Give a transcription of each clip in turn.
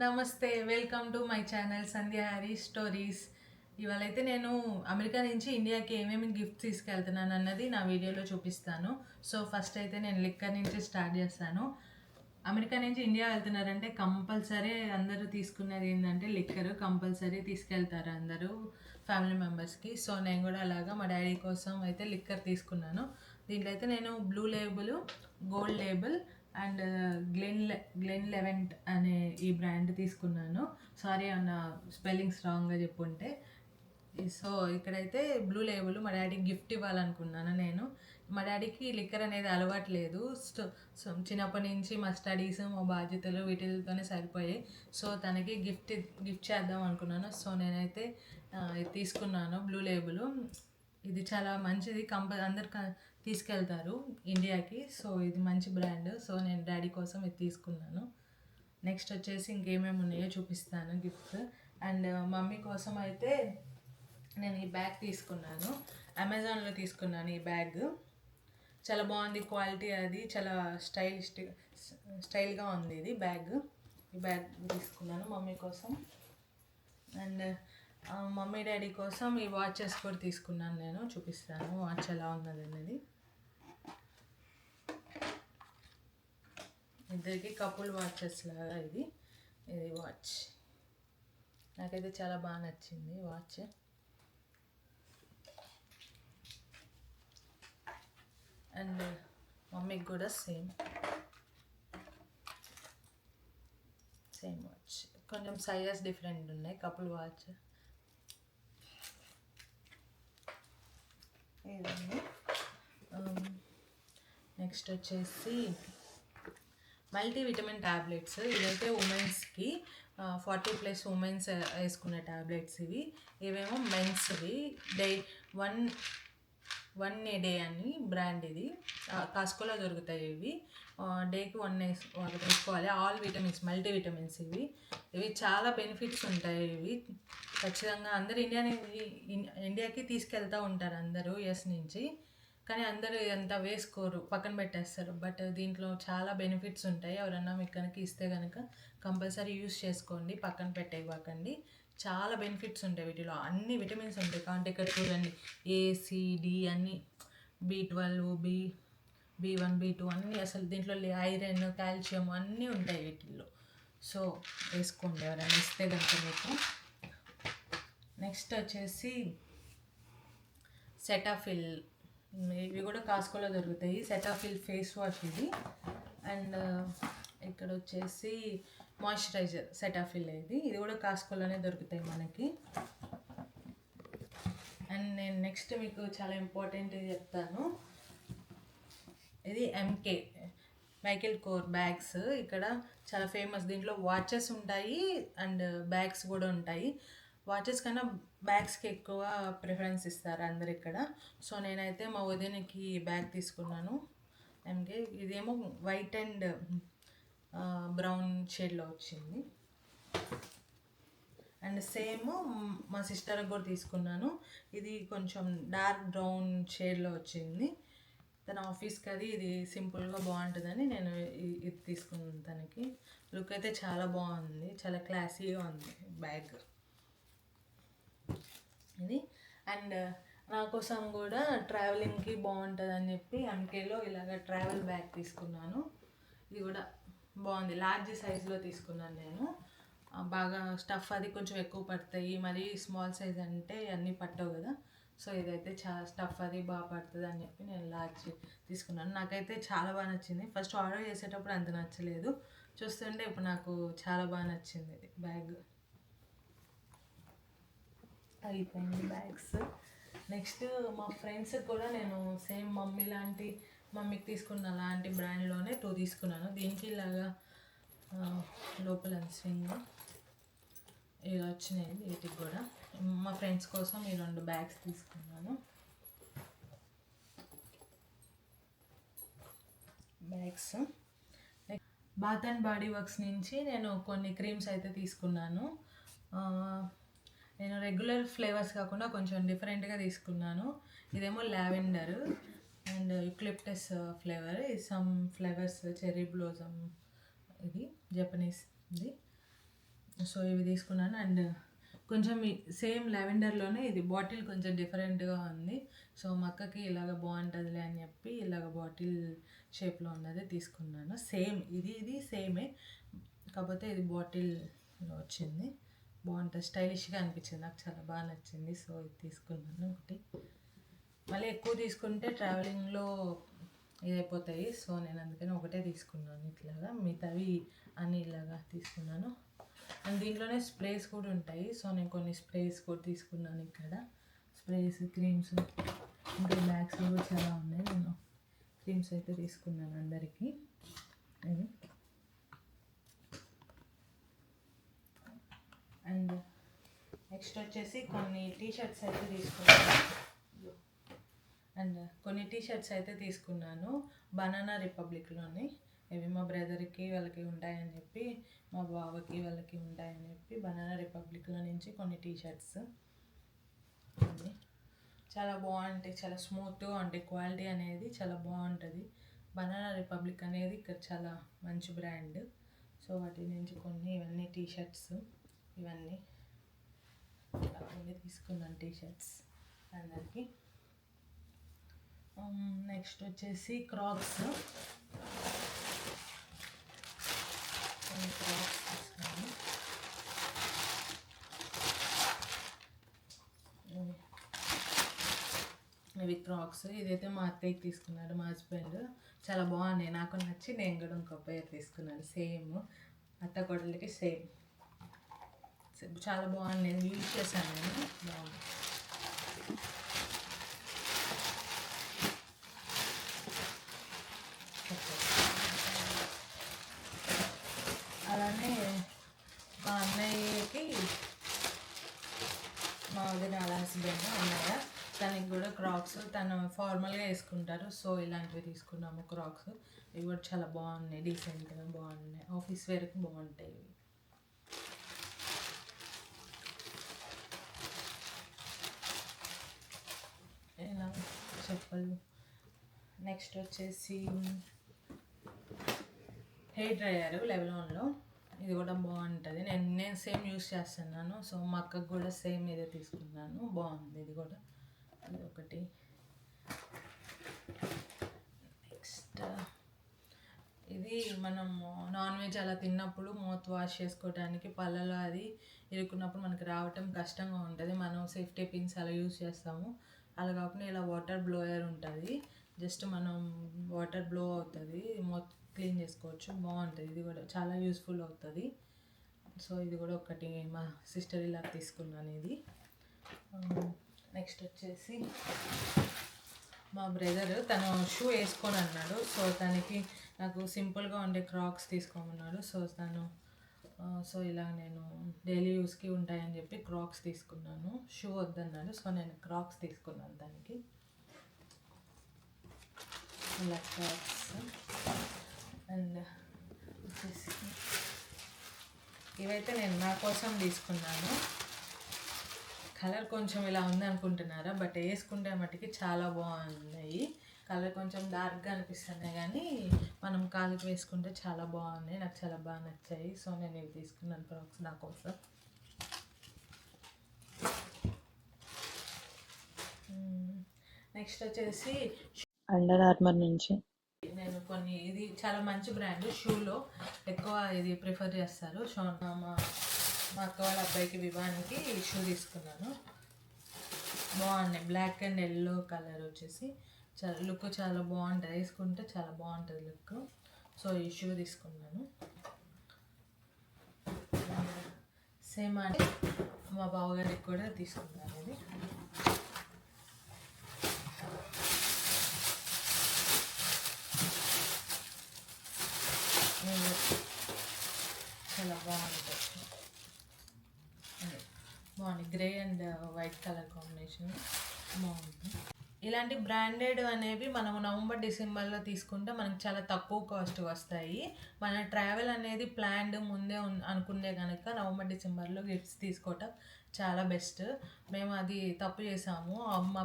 నమస్తే welcome to my channel Sandhya Harry stories. ఇవాళ అయితే నేను అమెరికా నుంచి ఇండియాకి ఏమేమి గిఫ్ట్ తీసుకెళ్తున్నాను అన్నది నా వీడియోలో చూపిస్తాను. సో ఫస్ట్ అయితే నేను లిక్కర్ నుంచి స్టార్ట్ చేస్తాను. అమెరికా నుంచి ఇండియా వెళ్తున్నారంటే కంపల్సరీ అందరూ తీసుకున్నది ఏంటంటే లిక్కర్ కంపల్సరీ తీసుకెళ్తారు అందరూ ఫ్యామిలీ మెంబర్స్కి. సో నేను కూడా అలాగా మా డాడీ కోసం అయితే లిక్కర్ తీసుకున్నాను. దీంట్లో అయితే నేను blue label gold label and Glen Glenlivet అనే ఈ బ్రాండ్ తీసుకున్నాను. సారీ అన్న స్పెల్లింగ్స్ రాంగ్గా చెప్పుంటే. సో ఇక్కడైతే బ్లూ లేబుల్ మా డాడీకి గిఫ్ట్ ఇవ్వాలనుకున్నాను నేను. మా డాడీకి లిక్కర్ అనేది అలవాటు లేదు. సో చిన్నప్పటి నుంచి మా స్టడీస్ మా బాధ్యతలు వీటితోనే సరిపోయాయి. సో తనకి గిఫ్ట్ గిఫ్ట్ చేద్దాం అనుకున్నాను. సో నేనైతే తీసుకున్నాను బ్లూ లేబుల్. ఇది చాలా మంచిది. కంప అందరు తీసుకెళ్తారు ఇండియాకి. సో ఇది మంచి బ్రాండ్. సో నేను డాడీ కోసం ఇది తీసుకున్నాను. నెక్స్ట్ వచ్చేసి ఇంకేమేమి ఉన్నాయో చూపిస్తాను గిఫ్ట్స్. అండ్ uh, మమ్మీ కోసం అయితే నేను ఈ బ్యాగ్ తీసుకున్నాను. అమెజాన్లో తీసుకున్నాను ఈ బ్యాగ్. చాలా బాగుంది క్వాలిటీ అది. చాలా స్టైలిష్ స్టైల్గా ఉంది ఇది బ్యాగ్. ఈ బ్యాగ్ తీసుకున్నాను మమ్మీ కోసం. అండ్ uh, మమ్మీ డాడీ కోసం ఈ వాచెస్ కూడా తీసుకున్నాను నేను. చూపిస్తాను వాచ్ ఎలా ఉన్నది అనేది ఇద్దరికి కపుల్ వాచెస్ లాగా ఇది. ఇది వాచ్. నాకైతే చాలా బాగా నచ్చింది వాచ్. అండ్ మమ్మీకి కూడా సేమ్. Same watch. కొంచెం సైజెస్ డిఫరెంట్ ఉన్నాయి కపుల్ వాచ్. నెక్స్ట్ వచ్చేసి మల్టీ విటమిన్ ట్యాబ్లెట్స్ ఇదైతే ఉమెన్స్కి ఫార్టీ ప్లస్ ఉమెన్స్ వేసుకునే ట్యాబ్లెట్స్ ఇవి. ఇవేమో మెన్స్వి. Day one one a day అని బ్రాండ్ ఇది. కాస్కోలో దొరుకుతాయి ఇవి. డేకి వన్ వేసుకోవాలి ఆల్ విటమిన్స్ మల్టీ విటమిన్స్ ఇవి. ఇవి చాలా బెనిఫిట్స్ ఉంటాయి ఇవి. ఖచ్చితంగా అందరు ఇండియా ఇండియాకి తీసుకెళ్తూ ఉంటారు అందరూ ఎస్ నుంచి. కానీ అందరూ అంత వేసుకోరు పక్కన పెట్టేస్తారు. బట్ దీంట్లో చాలా బెనిఫిట్స్ ఉంటాయి. ఎవరన్నా మీకు కనుక ఇస్తే కనుక కంపల్సరీ యూస్ చేసుకోండి పక్కన పెట్టేవాకండి చాలా బెనిఫిట్స్ ఉంటాయి వీటిలో. అన్ని విటమిన్స్ ఉంటాయి. కాబట్టి ఇక్కడ చూడండి. ఏసీడి అన్ని B twelve B B one B two అన్నీ అసలు దీంట్లో ఐరన్ కాల్షియం అన్నీ ఉంటాయి వీటిల్లో. సో వేసుకోండి. ఎవరైనా ఇస్తే కనుక మీకు. నెక్స్ట్ వచ్చేసి సెటాఫిల్. ఇవి కూడా కాస్కోలో దొరుకుతాయి. సెటాఫిల్ ఫేస్ వాష్ ఇది. అండ్ uh, ఇక్కడ వచ్చేసి మాయిశ్చరైజర్ సెటాఫిల్ ఇది. ఇది కూడా కాస్కోలోనే దొరుకుతాయి మనకి. అండ్ నేను నెక్స్ట్ మీకు చాలా ఇంపార్టెంట్ చెప్తాను. ఇది ఎంకే మైకేల్ కోర్ బ్యాగ్స్ ఇక్కడ చాలా ఫేమస్ దీంట్లో వాచెస్ ఉంటాయి. అండ్ బ్యాగ్స్ uh, కూడా ఉంటాయి. వాచెస్ కన్నా బ్యాగ్స్కి ఎక్కువ ప్రిఫరెన్స్ ఇస్తారు అందరు ఇక్కడ. సో నేనైతే మా వదినకి బ్యాగ్ తీసుకున్నాను. ఎంకే ఇదేమో వైట్ అండ్ బ్రౌన్ షేడ్లో వచ్చింది. అండ్ సేమ్ మా సిస్టర్కి కూడా తీసుకున్నాను. ఇది కొంచెం డార్క్ బ్రౌన్ షేడ్లో వచ్చింది. తన ఆఫీస్కి అది ఇది సింపుల్గా బాగుంటుందని నేను ఇది తీసుకున్నాను తనకి. లుక్ అయితే చాలా బాగుంది. చాలా క్లాసీగా ఉంది బ్యాగ్. ఇది అండ్ నా కోసం కూడా ట్రావెలింగ్కి బాగుంటుంది అని చెప్పి ఎంకేలో ఇలాగ ట్రావెల్ బ్యాగ్ తీసుకున్నాను. ఇది కూడా బాగుంది లార్జ్ సైజులో తీసుకున్నాను నేను. బాగా స్టఫ్ అది కొంచెం ఎక్కువ పడతాయి. మరి స్మాల్ సైజ్ అంటే అన్నీ పట్టవు కదా. సో ఇదైతే చాలా స్టఫ్ అది బాగా పడుతుంది అని చెప్పి నేను లార్జ్ తీసుకున్నాను. నాకైతే చాలా బాగా నచ్చింది. ఫస్ట్ ఆర్డర్ చేసేటప్పుడు అంత నచ్చలేదు. చూస్తుంటే ఇప్పుడు నాకు చాలా బాగా నచ్చింది ఇది బ్యాగ్. అయిపోయింది బ్యాగ్స్. నెక్స్ట్ మా ఫ్రెండ్స్ కూడా నేను సేమ్ మమ్మీ లాంటి మమ్మీకి తీసుకున్న అలాంటి బ్రాండ్లోనే టూ తీసుకున్నాను. దీనికి ఇలాగా లోపల స్వింగ్ ఇలా వచ్చినాయి వీటికి కూడా. మా ఫ్రెండ్స్ కోసం ఈ రెండు బ్యాగ్స్ తీసుకున్నాను. Bags. Bath and Body Works నుంచి నేను కొన్ని క్రీమ్స్ అయితే తీసుకున్నాను. నేను రెగ్యులర్ ఫ్లేవర్స్ కాకుండా కొంచెం డిఫరెంట్గా తీసుకున్నాను. ఇదేమో lavender and eucalyptus flavour some flavours cherry blossom ఇది జపనీస్ ఇది. సో ఇవి తీసుకున్నాను అండ్ కొంచెం సేమ్ లావెండర్లోనే ఇది బాటిల్ కొంచెం డిఫరెంట్గా ఉంది. సో మా అక్కకి ఇలాగ బాగుంటుందిలే అని చెప్పి ఇలాగ బాటిల్ షేప్లో ఉన్నది తీసుకున్నాను. సేమ్ ఇది ఇది సేమే కాకపోతే ఇది బాటిల్లో వచ్చింది. బాగుంటుంది. స్టైలిష్గా అనిపించింది. నాకు చాలా బాగా నచ్చింది. సో ఇది తీసుకున్నాను ఒకటి. మళ్ళీ ఎక్కువ తీసుకుంటే ట్రావెలింగ్లో ఇదైపోతాయి. సో నేను అందుకని ఒకటే తీసుకున్నాను. ఇట్లాగా మిగతావి అన్ని ఇలాగా తీసుకున్నాను. అండ్ దీంట్లోనే స్ప్రేస్ కూడా ఉంటాయి. సో నేను కొన్ని స్ప్రేస్ కూడా తీసుకున్నాను ఇక్కడ. స్ప్రేస్ క్రీమ్స్ ఇంకా బ్యాగ్స్ కూడా చాలా ఉన్నాయి. నేను క్రీమ్స్ అయితే తీసుకున్నాను అందరికీ. అండ్ నెక్స్ట్ వచ్చేసి కొన్ని టీ షర్ట్స్ అయితే తీసుకున్నాను. అండ్ కొన్ని టీ షర్ట్స్ అయితే తీసుకున్నాను. బనానా రిపబ్లిక్లోని. ఇవి మా బ్రదర్కి వాళ్ళకి ఉంటాయని చెప్పి మా బావకి వాళ్ళకి ఉంటాయని చెప్పి బనానా రిపబ్లిక్లో నుంచి కొన్ని టీ షర్ట్స్ చాలా బాగుంటాయి. చాలా స్మూత్గా ఉంటాయి క్వాలిటీ అనేది చాలా బాగుంటుంది. బనానా రిపబ్లిక్ అనేది ఇక్కడ చాలా మంచి బ్రాండ్. సో వాటి నుంచి కొన్ని ఇవన్నీ టీ షర్ట్స్ ఇవన్నీ. ఇలా తీసుకున్నాను టీ షర్ట్స్ అందరికీ నెక్స్ట్ వచ్చేసి క్రాక్స్ క్రాక్స్ తీసుకున్నాను. ఇవి- క్రాక్స్ ఇదైతే మా అత్తయ్యకి తీసుకున్నాడు మా హస్బెండ్. చాలా బాగున్నాయి. నాకు నచ్చి నేను కూడా ఇంకో పేరు తీసుకున్నాను సేమ్. అత్త కొడలకి సేమ్. చాలా బాగుంది నేను యూజ్ చేశాను నేను బాగుంది అలానే మా అన్నయ్యకి మా వదిన వాళ్ళ హస్బెండ్ అన్నయ్య తనకి కూడా క్రాక్స్ తను ఫార్మల్గా వేసుకుంటారు సో ఇలాంటివి తీసుకున్నాము క్రాక్స్ ఇవి కూడా చాలా బాగున్నాయి డీసెంట్గా బాగున్నాయి ఆఫీస్ వేర్కి బాగుంటాయి ఇవి ఇలా చేపలు. నెక్స్ట్ వచ్చేసి హెయిర్ డ్రయర్ లెవెలాన్లో. ఇది కూడా బాగుంటుంది. నేను నేను సేమ్ యూస్ చేస్తున్నాను. సో మా అక్కకు కూడా సేమ్ ఇదే తీసుకున్నాను. బాగుంది ఇది కూడా. ఇది ఒకటి. నెక్స్ట్ ఇది మనం నాన్ వెజ్ అలా తిన్నప్పుడు మూత్ వాష్ చేసుకోవడానికి పళ్ళలో అది ఇరుక్కున్నప్పుడు మనకి రావటం కష్టంగా ఉంటుంది. మనం సేఫ్టీ పిన్స్ అలా యూస్ చేస్తాము. అలా కాకుండా ఇలా వాటర్ బ్లోయర్ ఉంటుంది. జస్ట్ మనం వాటర్ బ్లో అవుతుంది. మొత్తం క్లీన్ చేసుకోవచ్చు. బాగుంటుంది. ఇది కూడా చాలా యూస్ఫుల్ అవుతుంది. సో ఇది కూడా ఒకటి మా సిస్టర్ ఇలా తీసుకున్నాను ఇది నెక్స్ట్ వచ్చేసి మా బ్రదర్ తను షూ వేసుకొని అన్నాడు. సో తనకి నాకు సింపుల్గా ఉండే క్రాక్స్ తీసుకోమన్నాడు. సో తను సో ఇలా నేను డైలీ యూస్కి ఉంటాయని చెప్పి క్రాక్స్ తీసుకున్నాను. షూ వద్దన్నాడు. సో నేను క్రాక్స్ తీసుకున్నాను దానికి. ఇలా క్రాక్స్ అండ్ వచ్చేసి ఇవైతే నేను నా కోసం తీసుకున్నాను. కలర్ కొంచెం ఇలా ఉంది అనుకుంటున్నారా బట్ వేసుకుంటే మటుకి చాలా బాగున్నాయి. కలర్ కొంచెం డార్క్గా అనిపిస్తున్నాయి కానీ మనం కాలుకి వేసుకుంటే చాలా బాగున్నాయి. నాకు చాలా బాగా నచ్చాయి. సో నేను ఇవి తీసుకున్నాను ఫ్రాక్స్ నా కోసం. నెక్స్ట్ వచ్చేసి అండర్ ఆర్మర్ నుంచి. నేను కొన్ని ఇది చాలా మంచి బ్రాండ్ షూలో ఎక్కువ ఇది ప్రిఫర్ చేస్తారు. సో మా మా అక్క వాళ్ళ అబ్బాయికి వివాహానికి ఈ షూ తీసుకున్నాను. బాగున్నాయి. బ్లాక్ అండ్ ఎల్లో కలర్ వచ్చేసి. చాలా లుక్ చాలా బాగుంటుంది. వేసుకుంటే చాలా బాగుంటుంది లుక్. సో ఈ షూ తీసుకున్నాను. సేమ్ అంటే మా బావగారికి కూడా తీసుకున్నాను ఇది. చాలా బాగుంటుంది బాగుంది. Grey and white colour combination బాగుంటుంది ఇలాంటి బ్రాండెడ్ అనేవి మనం నవంబర్ డిసెంబర్లో తీసుకుంటే మనకు చాలా తక్కువ కాస్ట్ వస్తాయి. మన ట్రావెల్ అనేది ప్లాన్డ్ ముందే అనుకునే అనుకుంటే కనుక నవంబర్ డిసెంబర్లో గిఫ్ట్స్ తీసుకోవటం చాలా బెస్ట్ మేము అది తప్పు చేసాము. మా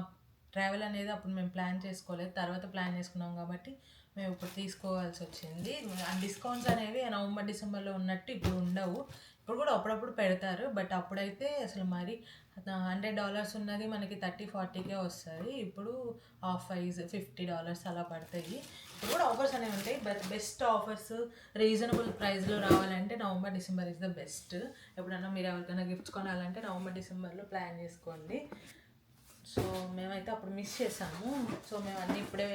ట్రావెల్ అనేది అప్పుడు మేము ప్లాన్ చేసుకోలేదు. తర్వాత ప్లాన్ చేసుకున్నాం కాబట్టి మేము ఇప్పుడు తీసుకోవాల్సి వచ్చింది. ఆ డిస్కౌంట్స్ అనేవి నవంబర్ డిసెంబర్లో ఉన్నట్టు ఇప్పుడు ఉండవు. ఇప్పుడు కూడా అప్పుడప్పుడు పెడతారు. బట్ అప్పుడైతే అసలు మరి హండ్రెడ్ డాలర్స్ ఉన్నది మనకి థర్టీ ఫార్టీకే వస్తుంది. ఇప్పుడు ఆఫ్ ప్రైజ్ ఫిఫ్టీ డాలర్స్ అలా పడతాయి. ఇప్పుడు కూడా ఆఫర్స్ అనేవి ఉంటాయి. బట్ బెస్ట్ ఆఫర్స్ రీజనబుల్ ప్రైస్లో రావాలంటే November December is the best. ఎప్పుడన్నా మీరు ఎవరికైనా గిఫ్ట్స్ కొనాలంటే నవంబర్ డిసెంబర్లో ప్లాన్ చేసుకోండి. సో మేమైతే అప్పుడు మిస్ చేసాము. సో మేము అన్నీ ఇప్పుడే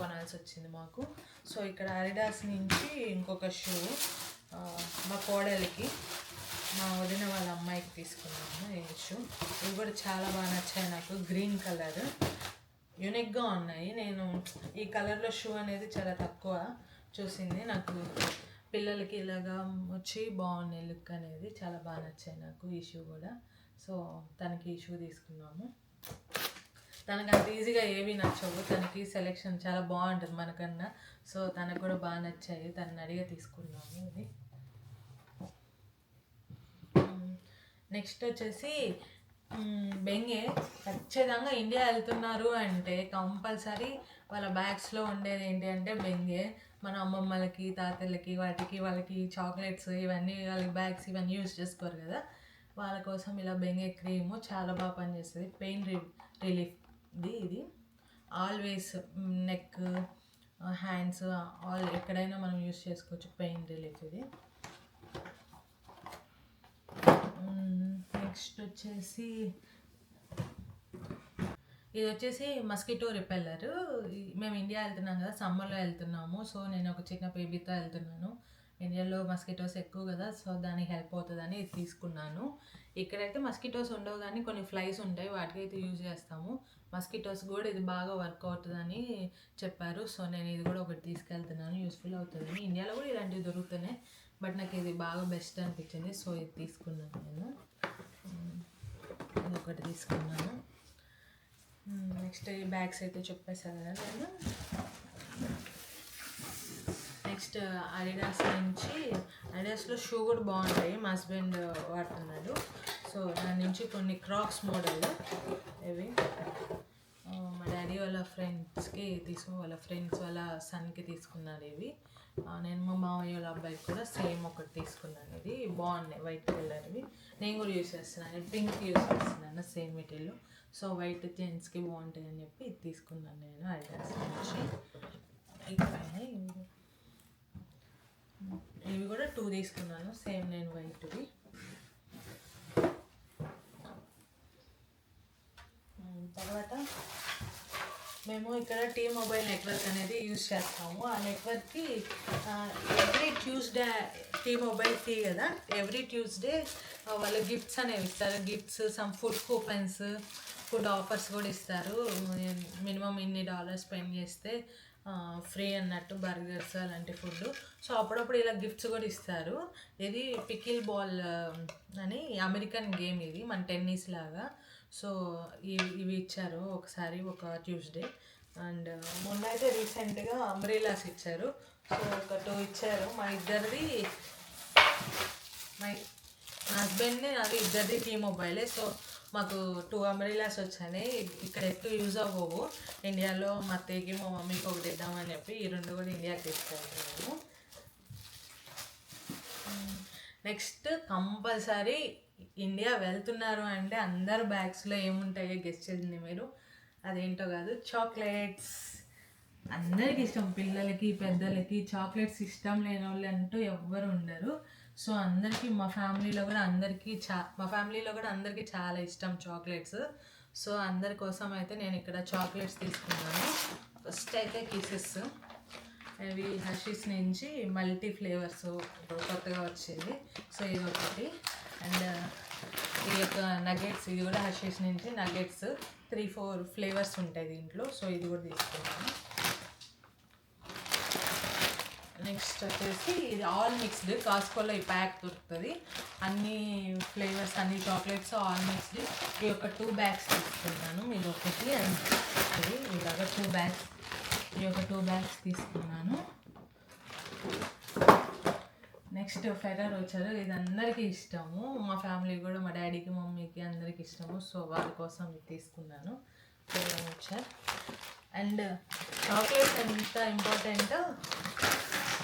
కొనాల్సి వచ్చింది మాకు. సో ఇక్కడ అరిడాస్ నుంచి ఇంకొక షూ మా కోడలికి. మా వదిన వాళ్ళ అమ్మాయికి తీసుకున్నాము ఈ షూ ఇవి కూడా చాలా బాగా నచ్చాయి నాకు. Green colour. యూనిక్గా ఉన్నాయి. నేను ఈ కలర్లో షూ అనేది చాలా తక్కువ చూసింది. నాకు పిల్లలకి ఇలాగా వచ్చి బాగున్నాయి లుక్ అనేది చాలా బాగా నచ్చాయి నాకు ఈ షూ కూడా. సో తనకి ఈ షూ తీసుకున్నాము. తనకు అంత ఈజీగా ఏవి నచ్చవు. తనకి సెలెక్షన్ చాలా బాగుంటుంది మనకన్నా. సో తనకు కూడా బాగా నచ్చాయి. తనని అడిగే తీసుకున్నాము. ఇది నెక్స్ట్ వచ్చేసి బెంగే. ఖచ్చితంగా ఇండియా వెళ్తున్నారు అంటే కంపల్సరీ వాళ్ళ బ్యాగ్స్లో ఉండేది ఏంటి అంటే బెంగే. మన అమ్మమ్మలకి తాతయ్యలకి వాటికి వాళ్ళకి చాక్లెట్స్ ఇవన్నీ వాళ్ళకి బ్యాగ్స్ ఇవన్నీ యూజ్ చేసుకోరు కదా. వాళ్ళ కోసం ఇలా బెంగే క్రీము చాలా బాగా పనిచేస్తుంది. పెయిన్ రి రిలీఫ్ది ఇది. ఆల్వేస్ నెక్ హ్యాండ్స్ ఆల్ ఎక్కడైనా మనం యూస్ చేసుకోవచ్చు పెయిన్ రిలీఫ్ ఇది. నెక్స్ట్ వచ్చేసి ఇది వచ్చేసి మస్కిటో రిపెల్లర్. మేము ఇండియా వెళ్తున్నాం కదా సమ్మర్లో వెళ్తున్నాము. సో నేను ఒక చిన్న బేబీతో వెళ్తున్నాను. ఇండియాలో మస్కిటోస్ ఎక్కువ కదా సో దానికి హెల్ప్ అవుతుందని ఇది తీసుకున్నాను. ఇక్కడైతే మస్కిటోస్ ఉండవు కానీ కొన్ని ఫ్లైస్ ఉంటాయి వాటికి అయితే యూజ్ చేస్తాము. మస్కిటోస్ కూడా ఇది బాగా వర్క్ అవుతుందని చెప్పారు. సో నేను ఇది కూడా ఒకటి తీసుకెళ్తున్నాను యూస్ఫుల్ అవుతుంది ఇండియాలో కూడా ఇలాంటివి దొరుకుతున్నాయి బట్ నాకు ఇది బాగా బెస్ట్ అనిపించింది సో ఇది తీసుకున్నాను నేను. ఒకటి తీసుకున్నాను. నెక్స్ట్ ఈ బ్యాగ్స్ అయితే చెప్పేసాను కదా నేను. నెక్స్ట్ అడిడాస్ నుంచి అడిడాస్లో షూ కూడా బాగుంటాయి. మా హస్బెండ్ వాడుతున్నాడు. సో దాని నుంచి కొన్ని క్రాక్స్ మోడల్ ఇవి. డాడీ వాళ్ళ ఫ్రెండ్స్కి తీసుకు వాళ్ళ ఫ్రెండ్స్ వాళ్ళ సన్కి తీసుకున్నారు ఇవి. నేను మా మామయ్య వాళ్ళ అబ్బాయికి కూడా సేమ్ ఒకటి తీసుకున్నాను ఇది. బాగున్నాయి వైట్ కలర్వి నేను కూడా యూస్ చేస్తున్నాను. పింక్ యూస్ చేస్తున్నాను సేమ్ మెటీరియల్ సో వైట్ జెంట్స్కి బాగుంటాయి అని చెప్పి ఇది తీసుకున్నాను నేను అడిడాస్ నుంచి. అయిపోయినాయి ఇవి. కూడా టూ తీసుకున్నాను సేమ్ నేను వైట్వి తర్వాత మేము ఇక్కడ టీ మొబైల్ నెట్వర్క్ అనేది యూజ్ చేస్తాము. ఆ నెట్వర్క్కి every Tuesday T Mobile T కదా. ఎవ్రీ ట్యూస్డే వాళ్ళు గిఫ్ట్స్ అనేవి ఇస్తారు. Gifts some food coupons food offers కూడా ఇస్తారు. మినిమం ఇన్ని డాలర్స్ స్పెండ్ చేస్తే ఫ్రీ అన్నట్టు బర్గర్స్ అలాంటి ఫుడ్ సో అప్పుడప్పుడు ఇలా గిఫ్ట్స్ కూడా ఇస్తారు. ఇది పికిల్ బాల్ అని అమెరికన్ గేమ్ ఇది. మన టెన్నిస్ లాగా. సో ఇవి ఇవి ఇచ్చారు ఒకసారి ఒక ట్యూస్డే. అండ్ మొన్న అయితే రీసెంట్గా అంబ్రెలాస్ ఇచ్చారు. సో ఒక టూ ఇచ్చారు. మా ఇద్దరిది మై నా హస్బెండ్ అది ఇద్దరిది టీ మొబైలే. సో మాకు టూ అంబ్రెలాస్ వచ్చాయి ఇక్కడ ఎక్కువ యూజ్ అవ్వవు. ఇండియాలో మా అత్తయ్యకి మా మమ్మీకి ఒకటి ఇద్దామని చెప్పి ఈ రెండు కూడా ఇండియాకి తీసుకెళ్తున్నాము. నెక్స్ట్ కంపల్సరీ ఇండియా వెళ్తున్నారు అంటే అందరు బ్యాగ్స్లో ఏముంటాయో గెస్ట్ చేసింది మీరు. అదేంటో కాదు చాక్లెట్స్ అందరికి ఇష్టం పిల్లలకి పెద్దలకి. చాక్లెట్స్ ఇష్టం లేని వాళ్ళు అంటూ ఎవ్వరు ఉండరు. సో అందరికీ మా ఫ్యామిలీలో కూడా అందరికీ చా మా ఫ్యామిలీలో కూడా అందరికీ చాలా ఇష్టం చాక్లెట్స్ సో అందరి కోసం అయితే నేను ఇక్కడ చాక్లెట్స్ తీసుకున్నాను. ఫస్ట్ అయితే కిసెస్ ఇవి హర్షీస్ నుంచి మల్టీ ఫ్లేవర్స్ కొత్తగా వచ్చేది సో ఇది ఒకటి అండ్ ఈ యొక్క నగెట్స్ ఇది కూడా హర్షీస్ నుంచి నగెట్స్ త్రీ ఫోర్ ఫ్లేవర్స్ ఉంటాయి దీంట్లో. సో ఇది కూడా తీసుకున్నాను నెక్స్ట్ వచ్చేసి ఇది ఆల్ మిక్స్డ్ కాస్కోలో ఈ ప్యాక్ దొరుకుతుంది. అన్ని ఫ్లేవర్స్ అన్ని చాక్లెట్స్ ఆల్ మిక్స్డ్ ఈ యొక్క టూ బ్యాగ్స్ తీసుకున్నాను ఇది ఒకటి అండ్ ఇది ఇలాగ టూ బ్యాగ్స్ ఈ యొక్క టూ బ్యాగ్స్ తీసుకున్నాను. నెక్స్ట్ ఫెరర్ వచ్చారు. ఇది అందరికీ ఇష్టము. మా ఫ్యామిలీ కూడా మా డాడీకి మమ్మీకి అందరికీ ఇష్టము. సో వాళ్ళ కోసం తీసుకున్నాను. ఫెరర్ వచ్చారు. అండ్ చాక్లెట్స్ ఎంత ఇంపార్టెంట్?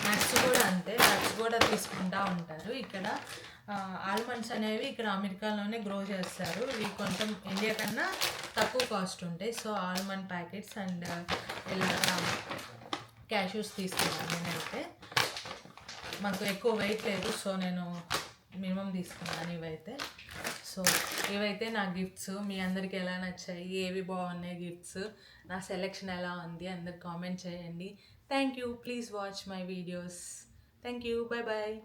నట్స్ కూడా అంతే. నట్స్ కూడా తీసుకుంటా ఉంటారు. ఇక్కడ ఆల్మండ్స్ అనేవి ఇక్కడ అమెరికాలోనే గ్రో చేస్తారు. ఇవి కొంచెం ఇండియా కన్నా తక్కువ కాస్ట్ ఉంటాయి. సో ఆల్మండ్ ప్యాకెట్స్ అండ్ ఇలా క్యాష్యూస్ తీసుకున్నాను నేనైతే. మాకు ఎక్కువ వెయిట్ లేదు సో నేను మినిమం తీసుకున్నాను ఇవైతే సో ఇవైతే నా గిఫ్ట్స్ మీ అందరికి ఎలా నచ్చాయి? ఏవి బాగున్నాయి గిఫ్ట్స్ నా సెలెక్షన్ ఎలా ఉంది? అందరు కామెంట్ చేయండి. Thank you please watch my videos thank you bye bye